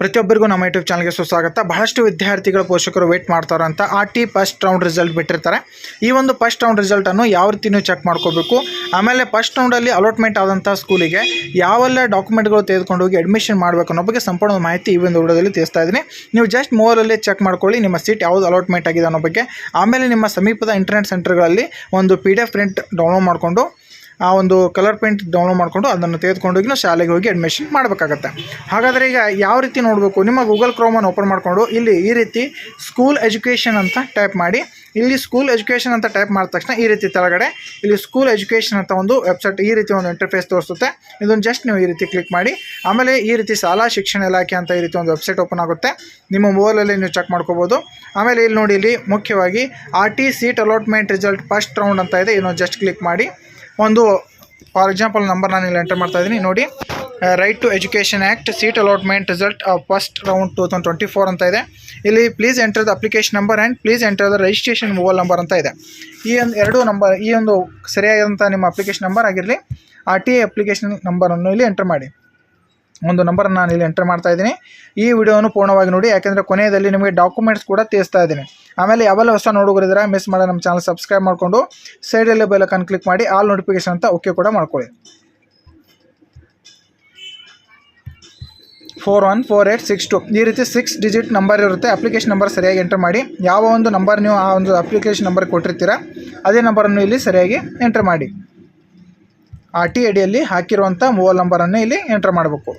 ಪ್ರತಿಯೊಬ್ಬರಿಗೂ ನಮ್ಮ ಯೂಟ್ಯೂಬ್ ಚಾನಲ್ಗೆ ಸುಸ್ವಾಗತ. ಬಹಳಷ್ಟು ವಿದ್ಯಾರ್ಥಿಗಳ, ಪೋಷಕರು ವೇಟ್ ಮಾಡ್ತಾರಂತ ಆ ಟಿ ಫಸ್ಟ್ ರೌಂಡ್ ರಿಸಲ್ಟ್ ಬಿಟ್ಟಿರ್ತಾರೆ. ಈ ಒಂದು ಫಸ್ಟ್ ರೌಂಡ್ ರಿಸಲ್ಟನ್ನು ಯಾವ ರೀತಿ ನೀವು ಚೆಕ್ ಮಾಡ್ಕೋಬೇಕು? ಆಮೇಲೆ ಫಸ್ಟ್ ರೌಂಡಲ್ಲಿ ಅಲಾಟ್ಮೆಂಟ್ ಆದಂಥ ಸ್ಕೂಲಿಗೆ ಯಾವೆಲ್ಲ ಡಾಕ್ಯುಮೆಂಟ್ಗಳು ತೆಗೆದುಕೊಂಡು ಹೋಗಿ ಅಡ್ಮಿಷನ್ ಮಾಡಬೇಕು ಅನ್ನೋ ಬಗ್ಗೆ ಸಂಪೂರ್ಣ ಮಾಹಿತಿ ಈ ಒಂದು ವಿಡಿಯೋದಲ್ಲಿ ತಿಳಿಸ್ತಾ ಇದ್ದೀನಿ. ನೀವು ಜಸ್ಟ್ ಮೂವರಲ್ಲಿ ಚೆಕ್ ಮಾಡ್ಕೊಳ್ಳಿ, ನಿಮ್ಮ ಸೀಟ್ ಯಾವುದು ಅಲಾಟ್ಮೆಂಟ್ ಆಗಿದೆ ಅನ್ನೋ ಬಗ್ಗೆ. ಆಮೇಲೆ ನಿಮ್ಮ ಸಮೀಪದ ಇಂಟರ್ನೆಟ್ ಸೆಂಟರ್ಗಳಲ್ಲಿ ಒಂದು P D F print download ಮಾಡಿಕೊಂಡು ಆ ಒಂದು ಕಲರ್ ಪೇಂಟ್ ಡೌನ್ಲೋಡ್ ಮಾಡಿಕೊಂಡು ಅದನ್ನು ತೆಗೆದುಕೊಂಡೋಗಿ ನಾವು ಶಾಲೆಗೆ ಹೋಗಿ ಅಡ್ಮಿಷನ್ ಮಾಡಬೇಕಾಗತ್ತೆ. ಹಾಗಾದರೆ ಈಗ ಯಾವ ರೀತಿ ನೋಡಬೇಕು? ನಿಮ್ಮ ಗೂಗಲ್ ಕ್ರೋಮನ್ನು ಓಪನ್ ಮಾಡಿಕೊಂಡು ಇಲ್ಲಿ ಈ ರೀತಿ ಸ್ಕೂಲ್ ಎಜುಕೇಷನ್ ಅಂತ ಟೈಪ್ ಮಾಡಿ, ಇಲ್ಲಿ ಸ್ಕೂಲ್ ಎಜುಕೇಷನ್ ಅಂತ ಟೈಪ್ ಮಾಡಿದ ತಕ್ಷಣ ಈ ರೀತಿ ತೆಳಗಡೆ ಇಲ್ಲಿ ಸ್ಕೂಲ್ ಎಜುಕೇಷನ್ ಅಂತ ಒಂದು ವೆಬ್ಸೈಟ್ ಈ ರೀತಿ ಒಂದು ಇಂಟರ್ಫೇಸ್ ತೋರಿಸುತ್ತೆ. ಇದನ್ನು ಜಸ್ಟ್ ನೀವು ಈ ರೀತಿ ಕ್ಲಿಕ್ ಮಾಡಿ, ಆಮೇಲೆ ಈ ರೀತಿ ಶಾಲಾ ಶಿಕ್ಷಣ ಇಲಾಖೆ ಅಂತ ಈ ರೀತಿ ಒಂದು ವೆಬ್ಸೈಟ್ ಓಪನ್ ಆಗುತ್ತೆ. ನಿಮ್ಮ ಮೊಬೈಲಲ್ಲಿ ನೀವು ಚೆಕ್ ಮಾಡ್ಕೋಬೋದು. ಆಮೇಲೆ ಇಲ್ಲಿ ನೋಡಿ ಇಲ್ಲಿ ಮುಖ್ಯವಾಗಿ R T seat allotment result first round ಅಂತ ಇದೆ. ಇದನ್ನು ಜಸ್ಟ್ ಕ್ಲಿಕ್ ಮಾಡಿ. ಒಂದು ಫಾರ್ ಎಕ್ಸಾಂಪಲ್ ನಂಬರ್ ನಾನು ಇಲ್ಲಿ ಎಂಟರ್ ಮಾಡ್ತಾ ಇದ್ದೀನಿ. ನೋಡಿ right to education act seat allotment result first round two thousand twenty four ಅಂತ ಇದೆ. ಇಲ್ಲಿ please enter the application number and please enter the registration mobile number ಅಂತ ಇದೆ. ಈ ಒಂದು, ಎರಡು ನಂಬರ್ ಈ ಒಂದು ಸರಿಯಾದಂಥ ನಿಮ್ಮ ಅಪ್ಲಿಕೇಶನ್ ನಂಬರ್ ಆಗಿರಲಿ ಆರ್ ಟಿ ಎ ಅಪ್ಲಿಕೇಶನ್ ನಂಬರನ್ನು ಇಲ್ಲಿ ಎಂಟರ್ ಮಾಡಿ. ಒಂದು ನಂಬರ್ ನಾನು ಇಲ್ಲಿ ಎಂಟರ್ ಮಾಡ್ತಾ ಇದ್ದೀನಿ. ಈ ವಿಡಿಯೋವನ್ನು ಪೂರ್ಣವಾಗಿ ನೋಡಿ, ಯಾಕೆಂದರೆ ಕೊನೆಯಲ್ಲಿ ನಿಮಗೆ ಡಾಕ್ಯುಮೆಂಟ್ಸ್ ಕೂಡ ತಿಳಿಸ್ತಾ ಇದ್ದೀನಿ. ಆಮೇಲೆ ಯಾವೆಲ್ಲ ಹೊಸ ನೋಡುಗರಿದ್ರೆ ಮಿಸ್ ಮಾಡೋ ನಮ್ಮ ಚಾನಲ್ ಸಬ್ಸ್ಕ್ರೈಬ್ ಮಾಡಿಕೊಂಡು ಸೈಡಲ್ಲಿ ಬೆಲಕನ್ ಕ್ಲಿಕ್ ಮಾಡಿ ಆಲ್ ನೋಟಿಫಿಕೇಶನ್ ಅಂತ ಓಕೆ ಕೂಡ ಮಾಡ್ಕೊಳ್ಳಿ. Four one four eight six two ಈ ರೀತಿ ಸಿಕ್ಸ್ ಡಿಜಿಟ್ ನಂಬರ್ ಇರುತ್ತೆ ಅಪ್ಲಿಕೇಶನ್ ನಂಬರ್ ಸರಿಯಾಗಿ ಎಂಟರ್ ಮಾಡಿ, ಯಾವ ಒಂದು ನಂಬರ್ ನೀವು ಆ ಒಂದು ಅಪ್ಲಿಕೇಶನ್ ನಂಬರ್ ಕೊಟ್ಟಿರ್ತೀರ, ಅದೇ ನಂಬರನ್ನು ಇಲ್ಲಿ ಸರಿಯಾಗಿ ಎಂಟರ್ ಮಾಡಿ. ಆ ಟಿ ಅಡಿಯಲ್ಲಿ ಹಾಕಿರುವಂಥ ಮೊಬೈಲ್ ನಂಬರನ್ನು ಇಲ್ಲಿ ಎಂಟರ್ ಮಾಡಬೇಕು.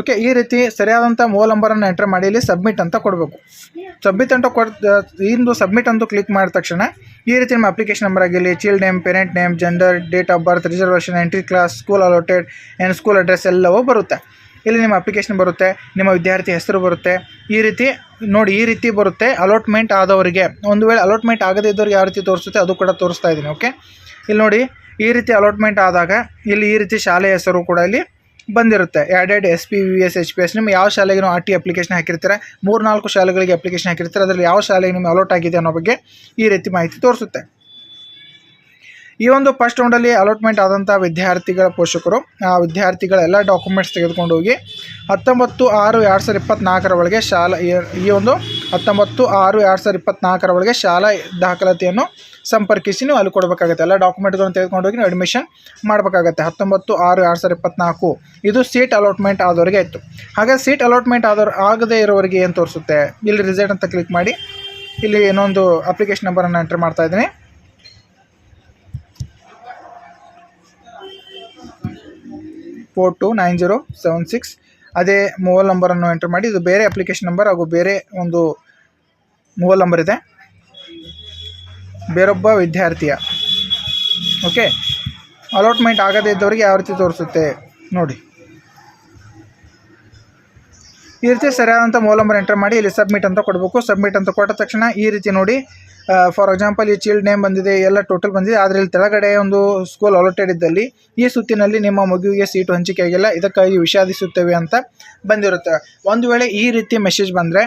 ಓಕೆ ಈ ರೀತಿ ಸರಿಯಾದಂಥ ಮೊಬೈಲ್ ನಂಬರನ್ನು ಎಂಟರ್ ಮಾಡಿ, ಇಲ್ಲಿ ಸಬ್ಮಿಟ್ ಅಂತ ಕೊಡಬೇಕು. ಸಬ್ಮಿಟ್ ಅಂತ ಕೊಡ್ ಸಬ್ಮಿಟ್ ಅಂತ ಕ್ಲಿಕ್ ಮಾಡಿದ ತಕ್ಷಣ ಈ ರೀತಿ ನಿಮ್ಮ ಅಪ್ಲಿಕೇಶನ್ ನಂಬರ್ ಆಗಿರಲಿ child name parent name gender date of birth reservation entry class school allotted and school address ಎಲ್ಲವೂ ಬರುತ್ತೆ. ಇಲ್ಲಿ ನಿಮ್ಮ ಅಪ್ಲಿಕೇಶನ್ ಬರುತ್ತೆ, ನಿಮ್ಮ ವಿದ್ಯಾರ್ಥಿ ಹೆಸರು ಬರುತ್ತೆ. ಈ ರೀತಿ ನೋಡಿ, ಈ ರೀತಿ ಬರುತ್ತೆ ಅಲಾಟ್ಮೆಂಟ್ ಆದವರಿಗೆ. ಒಂದು ವೇಳೆ ಅಲಾಟ್ಮೆಂಟ್ ಆಗದೇ ಇದ್ದವ್ರಿಗೆ ಯಾವ ರೀತಿ ತೋರಿಸುತ್ತೆ ಅದು ಕೂಡ ತೋರಿಸ್ತಾ ಇದ್ದೀನಿ ಓಕೆ ಇಲ್ಲಿ ನೋಡಿ, ಈ ರೀತಿ ಅಲಾಟ್ಮೆಂಟ್ ಆದಾಗ, ಇಲ್ಲಿ ಈ ರೀತಿ ಶಾಲೆ ಹೆಸರು ಕೂಡ ಇಲ್ಲಿ ಬಂದಿರುತ್ತೆ. ಎರಡೆರಡು S P V S H P S ನಿಮ್ಮ ಯಾವ ಶಾಲೆಗೆ ಆರ್ ಟಿ ಅಪ್ಲಿಕೇಶನ್ ಹಾಕಿರ್ತಾರೆ ಮೂರು ನಾಲ್ಕು ಶಾಲೆಗಳಿಗೆ ಅಪ್ಲಿಕೇಶನ್ ಹಾಕಿರ್ತಾರೆ, ಅದರಲ್ಲಿ ಯಾವ ಶಾಲೆಗೆ ನಿಮ್ಮ ಅಲೋಟ್ ಆಗಿದೆ ಅನ್ನೋ ಬಗ್ಗೆ ಈ ರೀತಿ ಮಾಹಿತಿ ತೋರಿಸುತ್ತೆ. ಈ ಒಂದು ಫಸ್ಟ್ ರೌಂಡಲ್ಲಿ ಅಲಾಟ್ಮೆಂಟ್ ಆದಂಥ ವಿದ್ಯಾರ್ಥಿಗಳ ಪೋಷಕರು, ಆ ವಿದ್ಯಾರ್ಥಿಗಳ ಎಲ್ಲ ಡಾಕ್ಯುಮೆಂಟ್ಸ್ ತೆಗೆದುಕೊಂಡು ಹೋಗಿ ಹತ್ತೊಂಬತ್ತು ಆರು ಎರಡು ಸಾವಿರದ ಇಪ್ಪತ್ತ್ನಾಲ್ಕರ ಒಳಗೆ ಶಾಲಾ ಈ- ಒಂದು ಹತ್ತೊಂಬತ್ತು ಆರು ಎರಡು ಸಾವಿರದ ಇಪ್ಪತ್ತ್ನಾಲ್ಕರ ಒಳಗೆ ಶಾಲಾ ದಾಖಲಾತಿಯನ್ನು ಸಂಪರ್ಕಿಸಿ ನೀವು ಅಲ್ಲಿ ಕೊಡಬೇಕಾಗುತ್ತೆ. ಎಲ್ಲ ಡಾಕ್ಯುಮೆಂಟ್ಗಳನ್ನು ತೆಗೆದುಕೊಂಡು ಹೋಗಿ ನೀವು ಅಡ್ಮಿಷನ್ ಮಾಡಬೇಕಾಗತ್ತೆ. ಹತ್ತೊಂಬತ್ತು ಆರು ಎರಡು ಸಾವಿರದ ಇಪ್ಪತ್ತ್ನಾಲ್ಕು ಇದು ಸೀಟ್ ಅಲಾಟ್ಮೆಂಟ್ ಆದವರಿಗೆ ಇತ್ತು ಹಾಗೆ ಸೀಟ್ ಅಲಾಟ್ಮೆಂಟ್ ಆದವ್ರು ಆಗದೇ ಇರೋರಿಗೆ ಏನು ತೋರಿಸುತ್ತೆ? ಇಲ್ಲಿ ರಿಸಲ್ಟ್ ಅಂತ ಕ್ಲಿಕ್ ಮಾಡಿ. ಇಲ್ಲಿ ಇನ್ನೊಂದು ಅಪ್ಲಿಕೇಶನ್ ನಂಬರನ್ನು ಎಂಟ್ರ್ ಮಾಡ್ತಾ ಇದ್ದೀನಿ. Four two nine zero seven six ಅದೇ ಮೊಬೈಲ್ ನಂಬರನ್ನು ಎಂಟರ್ ಮಾಡಿ, ಇದು ಬೇರೆ ಅಪ್ಲಿಕೇಶನ್ ನಂಬರ್ ಹಾಗೂ ಬೇರೆ ಒಂದು ಮೊಬೈಲ್ ನಂಬರ್ ಇದೆ. ಬೇರೊಬ್ಬ ವಿದ್ಯಾರ್ಥಿಯ. ಓಕೆ ಅಲಾಟ್ಮೆಂಟ್ ಆಗದೇ ಇದ್ದವರಿಗೆ ಯಾವ ರೀತಿ ತೋರಿಸುತ್ತೆ? ನೋಡಿ. ಈ ರೀತಿ ಸರಿಯಾದಂಥ ಮೋಲ್ ನಂಬರ್ ಎಂಟರ್ ಮಾಡಿ ಇಲ್ಲಿ ಸಬ್ಮಿಟ್ ಅಂತ ಕೊಡಬೇಕು. ಸಬ್ಮಿಟ್ ಅಂತ ಕೊಟ್ಟ ತಕ್ಷಣ ಈ ರೀತಿ ನೋಡಿ ಫಾರ್ ಎಕ್ಸಾಂಪಲ್ ಈ ಚೀಲ್ಡ್ ನೇಮ್ ಬಂದಿದೆ, ಎಲ್ಲ ಟೋಟಲ್ ಬಂದಿದೆ. ಆದರೆ ಇಲ್ಲಿ ತೆಳಗಡೆ ಒಂದು ಸ್ಕೂಲ್ ಅಲೋಟೆಡ್ ಇದ್ದಲ್ಲಿ ಈ ಸುತ್ತಿನಲ್ಲಿ ನಿಮ್ಮ ಮಗುವಿಗೆ ಸೀಟು ಹಂಚಿಕೆ ಆಗಿಲ್ಲ ಇದಕ್ಕಾಗಿ ವಿಷಾದಿಸುತ್ತೇವೆ ಅಂತ ಬಂದಿರುತ್ತೆ. ಒಂದು ವೇಳೆ ಈ ರೀತಿ ಮೆಸೇಜ್ ಬಂದರೆ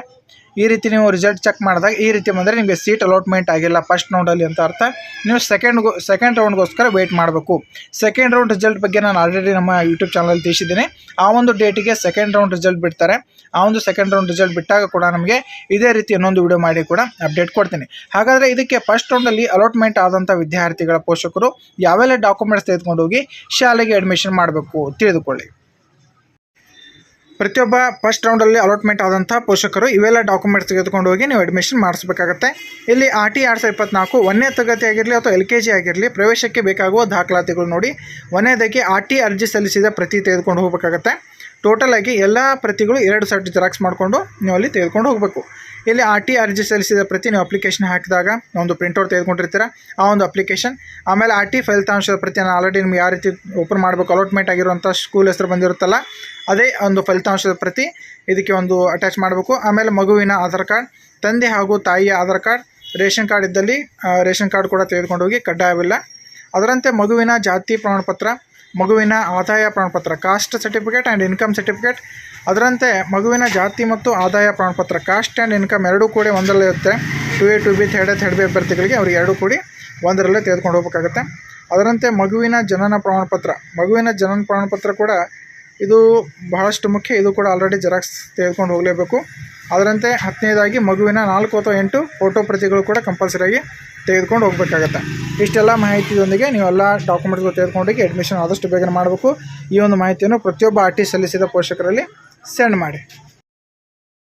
ಈ ರೀತಿ ನೀವು ರಿಸಲ್ಟ್ ಚೆಕ್ ಮಾಡಿದಾಗ ಈ ರೀತಿ ಬಂದರೆ ನಿಮಗೆ ಸೀಟ್ ಅಲಾಟ್ಮೆಂಟ್ ಆಗಿಲ್ಲ ಫಸ್ಟ್ ರೌಂಡಲ್ಲಿ ಅಂತ ಅರ್ಥ. ನೀವು ಸೆಕೆಂಡ್ ಸೆಕೆಂಡ್ ರೌಂಡ್ಗೋಸ್ಕರ ವೆಯ್ಟ್ ಮಾಡಬೇಕು. ಸೆಕೆಂಡ್ ರೌಂಡ್ ರಿಸಲ್ಟ್ ಬಗ್ಗೆ ನಾನು ಆಲ್ರೆಡಿ ನಮ್ಮ ಯೂಟ್ಯೂಬ್ ಚಾನಲಲ್ಲಿ ತಿಳಿಸಿದ್ದೀನಿ. ಆ ಒಂದು ಡೇಟಿಗೆ ಸೆಕೆಂಡ್ ರೌಂಡ್ ರಿಸಲ್ಟ್ ಬಿಡ್ತಾರೆ. ಆ ಒಂದು ಸೆಕೆಂಡ್ ರೌಂಡ್ ರಿಸಲ್ಟ್ ಬಿಟ್ಟಾಗ ಕೂಡ ನಮಗೆ ಇದೇ ರೀತಿ ಇನ್ನೊಂದು ವಿಡಿಯೋ ಮಾಡಿ ಕೂಡ ಅಪ್ಡೇಟ್ ಕೊಡ್ತೀನಿ. ಹಾಗಾದರೆ ಇದಕ್ಕೆ ಫಸ್ಟ್ ರೌಂಡಲ್ಲಿ ಅಲಾಟ್ಮೆಂಟ್ ಆದಂಥ ವಿದ್ಯಾರ್ಥಿಗಳ ಪೋಷಕರು ಯಾವೆಲ್ಲ ಡಾಕ್ಯುಮೆಂಟ್ಸ್ ತೆಗೆದುಕೊಂಡು ಹೋಗಿ ಶಾಲೆಗೆ ಅಡ್ಮಿಷನ್ ಮಾಡಬೇಕು ತಿಳಿದುಕೊಳ್ಳಿ. ಪ್ರತಿಯೊಬ್ಬ ಫಸ್ಟ್ ರೌಂಡಲ್ಲಿ ಅಲಾಟ್ಮೆಂಟ್ ಆದಂಥ ಪೋಷಕರು ಇವೆಲ್ಲ ಡಾಕ್ಯುಮೆಂಟ್ಸ್ ತೆಗೆದುಕೊಂಡು ಹೋಗಿ ನೀವು ಅಡ್ಮಿಷನ್ ಮಾಡಿಸ್ಬೇಕಾಗತ್ತೆ. ಇಲ್ಲಿ ಆರ್ ಟಿ ಎರಡು ಸಾವಿರದ ಇಪ್ಪತ್ನಾಲ್ಕು ಒಂದನೇ ತರಗತಿ ಆಗಿರಲಿ ಅಥವಾ ಎಲ್ ಕೆ ಜಿ ಆಗಿರಲಿ ಪ್ರವೇಶಕ್ಕೆ ಬೇಕಾಗುವ ದಾಖಲಾತಿಗಳು ನೋಡಿ. ಒಂದನೇದಕ್ಕೆ ಆರ್ ಟಿ ಅರ್ಜಿ ಸಲ್ಲಿಸಿದ ಪ್ರತಿ ತೆಗೆದುಕೊಂಡು ಹೋಗಬೇಕಾಗತ್ತೆ. ಟೋಟಲ್ ಆಗಿ ಎಲ್ಲ ಪ್ರತಿಗಳು ಎರಡು ಸರ್ಟ್ ಜೆರಾಕ್ಸ್ ಮಾಡಿಕೊಂಡು ನೀವು ಅಲ್ಲಿ ತೆಗೆದುಕೊಂಡು ಹೋಗಬೇಕು. ಇಲ್ಲಿ ಆರ್ ಟಿ ಅರ್ಜಿ ಸಲ್ಲಿಸಿದ ಪ್ರತಿ ನೀವು ಅಪ್ಲಿಕೇಶನ್ ಹಾಕಿದಾಗ ಒಂದು ಪ್ರಿಂಟೌಟ್ ತೆಗೆದುಕೊಂಡಿರ್ತೀರ. ಆ ಒಂದು ಅಪ್ಲಿಕೇಶನ್ ಆಮೇಲೆ ಆರ್ ಟಿ ಫಲಿತಾಂಶದ ಪ್ರತಿ ನಾನು ಆಲ್ರೆಡಿ ನಿಮ್ಗೆ ಯಾವ ರೀತಿ ಓಪನ್ ಮಾಡಬೇಕು ಅಲಾಟ್ಮೆಂಟ್ ಆಗಿರುವಂಥ ಸ್ಕೂಲ್ ಹೆಸರು ಬಂದಿರುತ್ತಲ್ಲ, ಅದೇ ಒಂದು ಫಲಿತಾಂಶದ ಪ್ರತಿ ಇದಕ್ಕೆ ಒಂದು ಅಟ್ಯಾಚ್ ಮಾಡಬೇಕು. ಆಮೇಲೆ ಮಗುವಿನ ಆಧಾರ್ ಕಾರ್ಡ್, ತಂದೆ ಹಾಗೂ ತಾಯಿಯ ಆಧಾರ್ ಕಾರ್ಡ್, ರೇಷನ್ ಕಾರ್ಡ್ ಇದ್ದಲ್ಲಿ ರೇಷನ್ ಕಾರ್ಡ್ ಕೂಡ ತೆಗೆದುಕೊಂಡು ಹೋಗಿ ಕಡ್ಡಾಯವಿಲ್ಲ. ಅದರಂತೆ ಮಗುವಿನ ಜಾತಿ ಪ್ರಮಾಣಪತ್ರ ಮಗುವಿನ ಆದಾಯ ಪ್ರಮಾಣಪತ್ರ caste certificate and income certificate ಅದರಂತೆ ಮಗುವಿನ ಜಾತಿ ಮತ್ತು ಆದಾಯ ಪ್ರಮಾಣಪತ್ರ ಕಾಸ್ಟ್ ಆ್ಯಂಡ್ ಇನ್ಕಮ್ ಎರಡೂ ಕೂಡಿ ಒಂದರಲ್ಲೇ ಇರುತ್ತೆ. Two A two B third A third B ಅಭ್ಯರ್ಥಿಗಳಿಗೆ ಅವ್ರಿಗೆ ಎರಡೂ ಕೂಡಿ ಒಂದರಲ್ಲೇ ತೆಗೆದುಕೊಂಡು ಹೋಗಬೇಕಾಗುತ್ತೆ. ಅದರಂತೆ ಮಗುವಿನ ಜನನ ಪ್ರಮಾಣಪತ್ರ, ಮಗುವಿನ ಜನನ ಪ್ರಮಾಣಪತ್ರ ಕೂಡ ಇದು ಬಹಳಷ್ಟು ಮುಖ್ಯ, ಇದು ಕೂಡ ಆಲ್ರೆಡಿ ಜೆರಾಕ್ಸ್ ತೆಗೆದುಕೊಂಡು ಹೋಗಲೇಬೇಕು. ಅದರಂತೆ ಹತ್ತನೇದಾಗಿ ಮಗುವಿನ ನಾಲ್ಕು ಅಥವಾ ಎಂಟು ಫೋಟೋ ಪ್ರತಿಗಳು ಕೂಡ ಕಂಪಲ್ಸರಿಯಾಗಿ ತೆಗೆದುಕೊಂಡು ಹೋಗಬೇಕಾಗತ್ತೆ. ಇಷ್ಟೆಲ್ಲ ಮಾಹಿತಿಯೊಂದಿಗೆ ನೀವೆಲ್ಲ ಡಾಕ್ಯುಮೆಂಟ್ಸ್ಗಳು ತೆಗೆದುಕೊಂಡೋಗಿ ಅಡ್ಮಿಷನ್ ಆದಷ್ಟು ಬೇಗನೆ ಮಾಡಬೇಕು. ಈ ಒಂದು ಮಾಹಿತಿಯನ್ನು ಪ್ರತಿಯೊಬ್ಬ ಆರ್ ಸಲ್ಲಿಸಿದ ಪೋಷಕರಲ್ಲಿ ಸೆಂಡ್ ಮಾಡಿ.